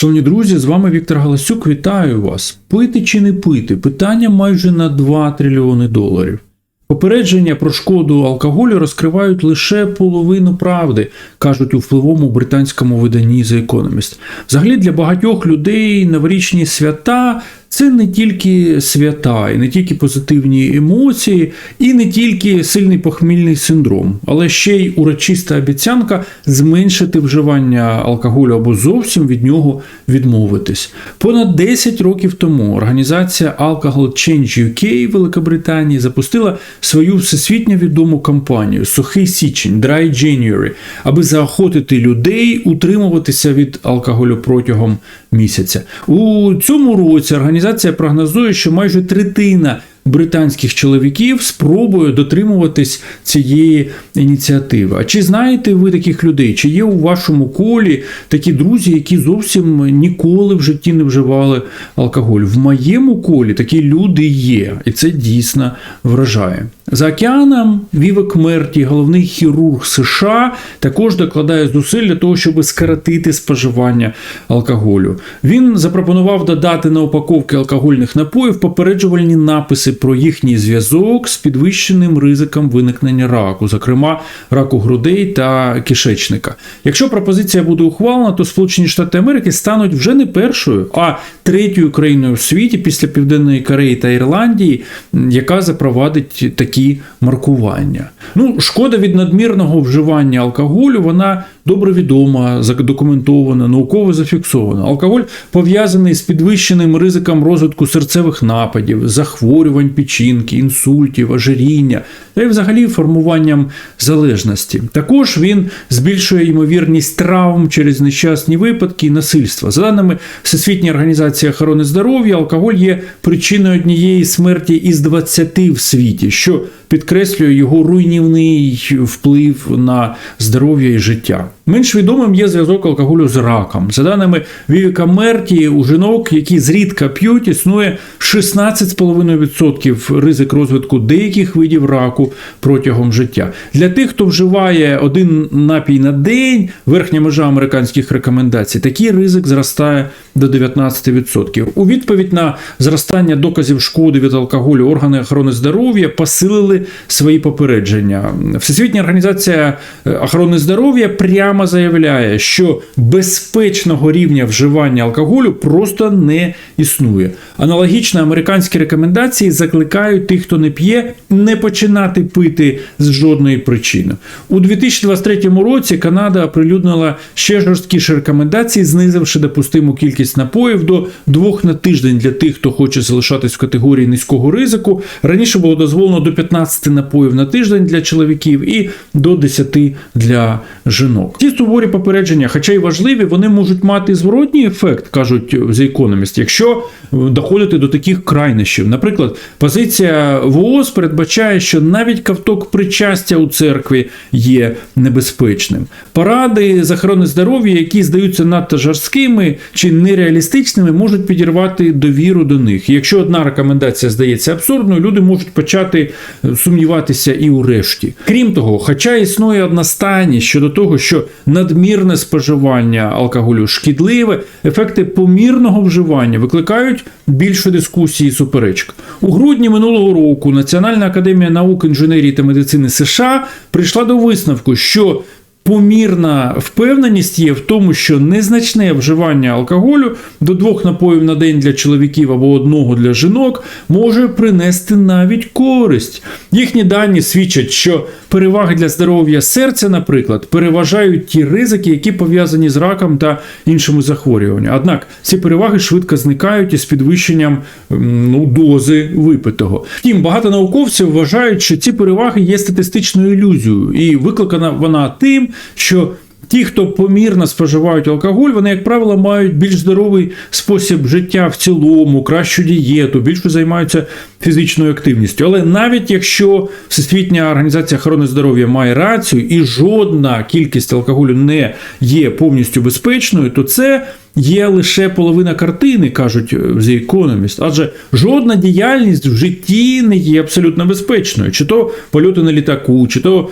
Шановні друзі, з вами Віктор Галасюк. Вітаю вас. Пити чи не пити? Питання майже на 2 трильйони доларів. Попередження про шкоду алкоголю розкривають лише половину правди, кажуть у впливовому британському виданні The Economist. Взагалі для багатьох людей новорічні свята це не тільки свята, і не тільки позитивні емоції, і не тільки сильний похмільний синдром, але ще й урочиста обіцянка зменшити вживання алкоголю або зовсім від нього відмовитись. Понад 10 років тому організація Alcohol Change UK Великобританії запустила свою всесвітньо відому кампанію Сухий січень Dry January, аби заохотити людей утримуватися від алкоголю протягом місяця. У цьому році організація прогнозує, що майже третина британських чоловіків спробує дотримуватись цієї ініціативи. А чи знаєте ви таких людей? Чи є у вашому колі такі друзі, які зовсім ніколи в житті не вживали алкоголь? В моєму колі такі люди є, і це дійсно вражає. За океаном Вівек Мерті, головний хірург США, також докладає зусиль для того, щоб скоротити споживання алкоголю. Він запропонував додати на упаковки алкогольних напоїв попереджувальні написи про їхній зв'язок з підвищеним ризиком виникнення раку, зокрема раку грудей та кишечника. Якщо пропозиція буде ухвалена, то Сполучені Штати Америки стануть вже не першою, а третьою країною в світі після Південної Кореї та Ірландії, яка запровадить такі маркування. Ну, шкода від надмірного вживання алкоголю, вона добре відома, задокументована, науково зафіксована. Алкоголь пов'язаний з підвищеним ризиком розвитку серцевих нападів, захворювань печінки, інсультів, ожиріння та й взагалі формуванням залежності. Також він збільшує ймовірність травм через нещасні випадки і насильства. За даними Всесвітньої організації охорони здоров'я, алкоголь є причиною однієї смерті із 20 в світі, що підкреслює його руйнівний вплив на здоров'я і життя. Менш відомим є зв'язок алкоголю з раком. За даними Вівіка Мерті, у жінок, які зрідка п'ють, існує 16,5% ризик розвитку деяких видів раку протягом життя. Для тих, хто вживає один напій на день, верхня межа американських рекомендацій, такий ризик зростає до 19%. У відповідь на зростання доказів шкоди від алкоголю органи охорони здоров'я посилили свої попередження. Всесвітня організація охорони здоров'я прямо заявляє, що безпечного рівня вживання алкоголю просто не існує. Аналогічно американські рекомендації закликають тих, хто не п'є, не починати пити з жодної причини. У 2023 році Канада оприлюднила ще жорсткіші рекомендації, знизивши допустиму кількість напоїв до двох на тиждень для тих, хто хоче залишатись в категорії низького ризику. Раніше було дозволено до 15 напоїв на тиждень для чоловіків і до 10 для жінок. Ці суворі попередження, хоча й важливі, вони можуть мати зворотній ефект, кажуть The Economist, якщо доходити до таких крайнощів. Наприклад, позиція ВООЗ передбачає, що навіть ковток причастя у церкві є небезпечним. Поради з охорони здоров'я, які здаються надто жорсткими чи нереалістичними, можуть підірвати довіру до них. Якщо одна рекомендація здається абсурдною, люди можуть почати сумніватися і у решті. Крім того, хоча існує одностайність щодо того, що надмірне споживання алкоголю шкідливе, ефекти помірного вживання викликають більше дискусії і суперечок. Грудні минулого року Національна академія наук, інженерії та медицини США прийшла до висновку, що Помірна впевненість є в тому, що незначне вживання алкоголю до двох напоїв на день для чоловіків або одного для жінок може принести навіть користь. Їхні дані свідчать, що переваги для здоров'я серця, наприклад, переважають ті ризики, які пов'язані з раком та іншими захворюваннями. Однак ці переваги швидко зникають із підвищенням ну, дози випитого. Втім, багато науковців вважають, що ці переваги є статистичною ілюзією, і викликана вона тим, що ті, хто помірно споживають алкоголь, вони, як правило, мають більш здоровий спосіб життя в цілому, кращу дієту, більше займаються фізичною активністю. Але навіть якщо Всесвітня організація охорони здоров'я має рацію і жодна кількість алкоголю не є повністю безпечною, то це є лише половина картини, кажуть в The Economist. Адже жодна діяльність в житті не є абсолютно безпечною. Чи то польоти на літаку, чи то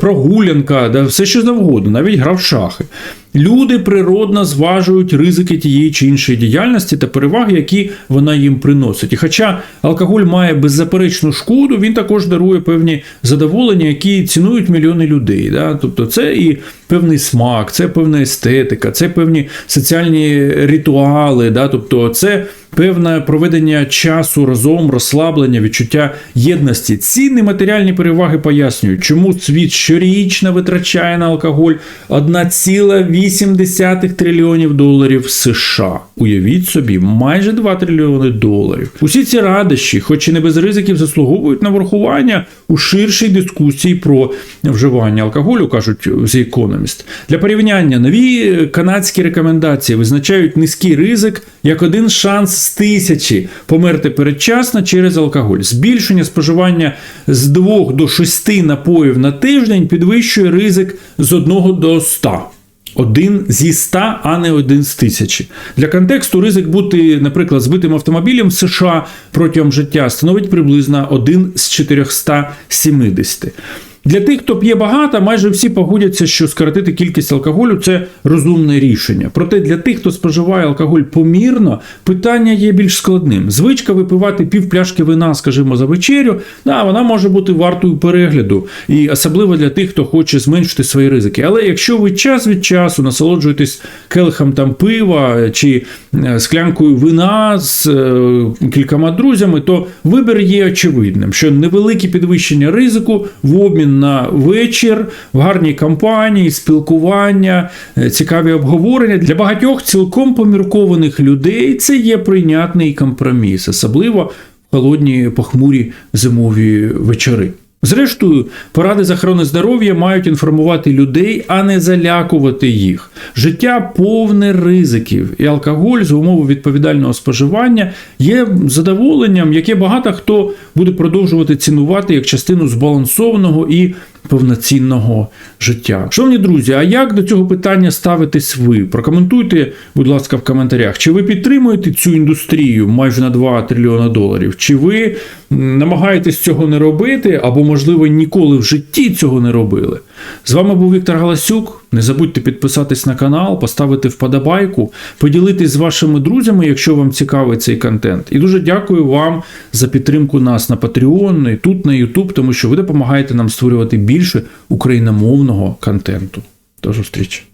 прогулянка, да все що завгодно, навіть гра в шахи. Люди природно зважують ризики тієї чи іншої діяльності та переваги, які вона їм приносить. І хоча алкоголь має беззаперечну шкоду, він також дарує певні задоволення, які цінують мільйони людей. Да? Тобто це і певний смак, це певна естетика, це певні соціальні ритуали, да? тобто це певне проведення часу разом, розслаблення, відчуття єдності. Ці нематеріальні переваги пояснюють, чому світ щорічно витрачає на алкоголь 1,8 трильйонів доларів США. Уявіть собі, майже 2 трильйони доларів. Усі ці радощі, хоч і не без ризиків, заслуговують на врахування у ширшій дискусії про вживання алкоголю, кажуть The Economist. Для порівняння нові канадські рекомендації визначають низький ризик як один шанс з тисячі померти передчасно через алкоголь. Збільшення споживання з 2 до 6 напоїв на тиждень підвищує ризик з 1 до 100. Один зі 100, а не один з тисячі. Для контексту ризик бути, наприклад, збитим автомобілем в США протягом життя становить приблизно 1 з 470. Для тих, хто п'є багато, майже всі погодяться, що скоротити кількість алкоголю це розумне рішення. Проте для тих, хто споживає алкоголь помірно, питання є більш складним. Звичка випивати пів пляшки вина, скажімо, за вечерю, да, вона може бути вартою перегляду, і особливо для тих, хто хоче зменшити свої ризики. Але якщо ви час від часу насолоджуєтесь келихом там пива чи е, склянкою вина з е, кількома друзями, то вибір є очевидним, що невелике підвищення ризику в обмін на вечір, в гарній компанії, спілкування, е, цікаві обговорення для багатьох цілком поміркованих людей це є прийнятний компроміс, особливо в холодні похмурі зимові вечори. Зрештою, поради з охорони здоров'я мають інформувати людей, а не залякувати їх. Життя повне ризиків, і алкоголь за умови відповідального споживання є задоволенням, яке багато хто буде продовжувати цінувати як частину збалансованого і повноцінного життя. Шановні друзі, а як до цього питання ставитесь ви? Прокоментуйте, будь ласка, в коментарях. Чи ви підтримуєте цю індустрію майже на 2 трильйона доларів? Чи ви намагаєтесь цього не робити, або, можливо, ніколи в житті цього не робили? З вами був Віктор Галасюк. Не забудьте підписатись на канал, поставити вподобайку, поділитись з вашими друзями, якщо вам цікавий цей контент. І дуже дякую вам за підтримку нас на Patreon і тут на YouTube, тому що ви допомагаєте нам створювати більше україномовного контенту. До зустрічі!